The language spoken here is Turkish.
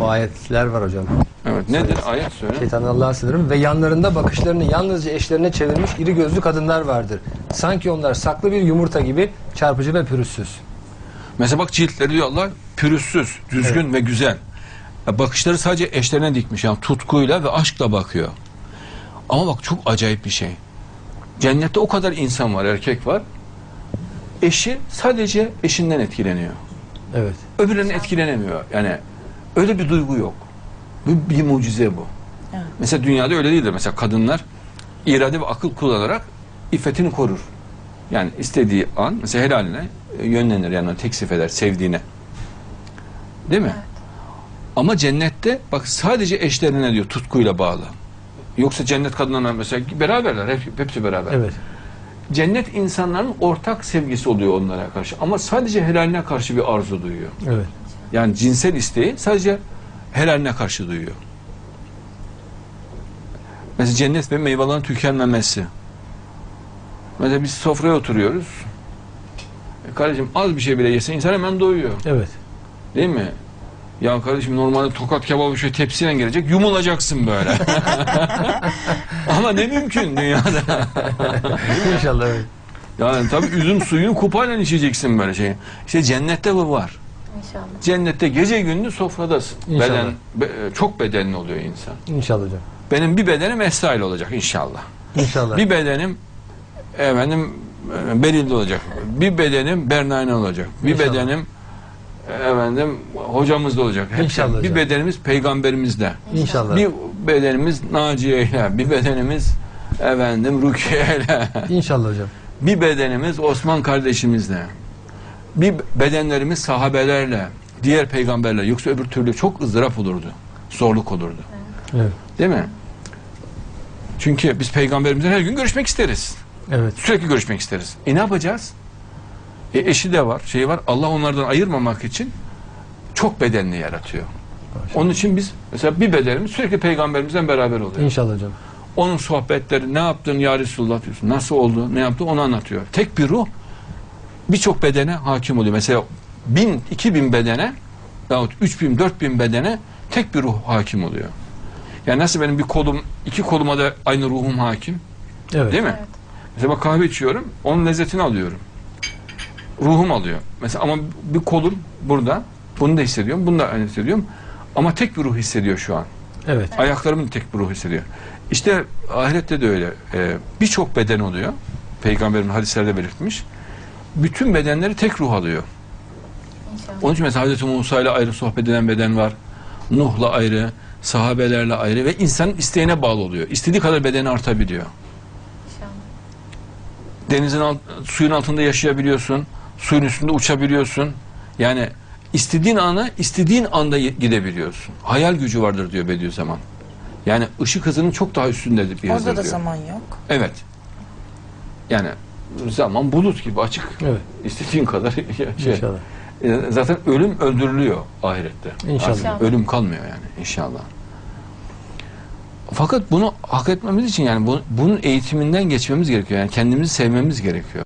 O ayetler var hocam. Evet nedir ayet söyle. Şeytan Allah'a sınırım ve yanlarında bakışlarını yalnızca eşlerine çevirmiş iri gözlü kadınlar vardır. Sanki onlar saklı bir yumurta gibi çarpıcı ve pürüzsüz. Mesela bak ciltleri diyor Allah pürüzsüz, düzgün ve güzel. Ya bakışları sadece eşlerine dikmiş yani tutkuyla ve aşkla bakıyor. Ama bak çok acayip bir şey. Cennette o kadar insan var, erkek var. Eşi sadece eşinden etkileniyor. Evet. Öbürlerinin etkilenemiyor. Yani öyle bir duygu yok. Bu bir mucize bu. Evet. Mesela dünyada öyle değildir. Mesela kadınlar irade ve akıl kullanarak iffetini korur. Yani istediği an mesela helaline e, yönlenir yani teksif eder sevdiğine. Değil mi? Ama cennette bak sadece eşlerine diyor tutkuyla bağlı. Yoksa cennet kadınlarla mesela beraberler. Hep, hepsi beraber. Evet. Cennet insanların ortak sevgisi oluyor onlara karşı. Ama sadece helaline karşı bir arzu duyuyor. Evet. Yani cinsel isteği sadece helaline karşı duyuyor. Mesela cennet ve meyvelerin tükenmemesi. Mesela biz sofraya oturuyoruz. E kardeşim az bir şey bile yese insan hemen doyuyor. Evet. Değil mi? Ya kardeşim normalde tokat kebabı şöyle tepsiyle gelecek yumulacaksın böyle. Ama ne mümkün dünyada. İnşallah evet. Yani tabii üzüm suyunu kupayla içeceksin böyle şey. İşte cennette bu var. İnşallah. Cennette gece gündüz sofradasın. İnşallah. Beden be- çok bedenli oluyor insan. İnşallah hocam. Benim bir bedenim Esrail olacak inşallah. İnşallah. Bir bedenim efendim e, Beril'de olacak. Bir bedenim Bernayne olacak. Bir İnşallah. bedenim e, efendim hocamızda olacak. Hepsi. İnşallah Bir hocam. bedenimiz peygamberimizde. İnşallah. Bir bedenimiz Naciye ile, bir bedenimiz efendim Rukiye ile, İnşallah hocam. bir bedenimiz Osman kardeşimizle, bir bedenlerimiz sahabelerle, diğer peygamberler. Yoksa öbür türlü çok ızdırap olurdu, zorluk olurdu. Evet. Değil mi? Çünkü biz peygamberimizle her gün görüşmek isteriz. Evet. Sürekli görüşmek isteriz. E ne yapacağız? E eşi de var, şeyi var. Allah onlardan ayırmamak için çok bedenli yaratıyor. Onun için biz mesela bir bedenimiz sürekli peygamberimizden beraber oluyor. İnşallah hocam. Onun sohbetleri ne yaptın ya Resulullah diyorsun. Nasıl oldu, ne yaptı onu anlatıyor. Tek bir ruh birçok bedene hakim oluyor. Mesela bin, iki bin bedene yahut üç bin, dört bin bedene tek bir ruh hakim oluyor. Yani nasıl benim bir kolum, iki koluma da aynı ruhum hakim. Evet. Değil mi? Evet. Mesela bak kahve içiyorum, onun lezzetini alıyorum. Ruhum alıyor. Mesela ama bir kolum burada, bunu da hissediyorum, bunu da aynı hissediyorum. Ama tek bir ruh hissediyor şu an. Evet. Ayaklarımın tek bir ruh hissediyor. İşte ahirette de öyle. Ee, Birçok beden oluyor. Peygamberin hadislerde belirtmiş. Bütün bedenleri tek ruh alıyor. İnşallah. Onun için mesela Hazreti Musa ile ayrı sohbet eden beden var. Nuh'la ayrı, sahabelerle ayrı ve insanın isteğine bağlı oluyor. İstediği kadar bedeni artabiliyor. İnşallah. Denizin alt, suyun altında yaşayabiliyorsun. Suyun üstünde uçabiliyorsun. Yani istediğin ana istediğin anda gidebiliyorsun. Hayal gücü vardır diyor Bediüzzaman. Yani ışık hızının çok daha üstündedir bir hızdır Orada da diyor. zaman yok. Evet. Yani zaman bulut gibi açık. Evet. İstediğin kadar şey. İnşallah. E, Zaten ölüm öldürülüyor ahirette. İnşallah. Artık ölüm kalmıyor yani inşallah. Fakat bunu hak etmemiz için yani bu- bunun eğitiminden geçmemiz gerekiyor. Yani kendimizi sevmemiz gerekiyor.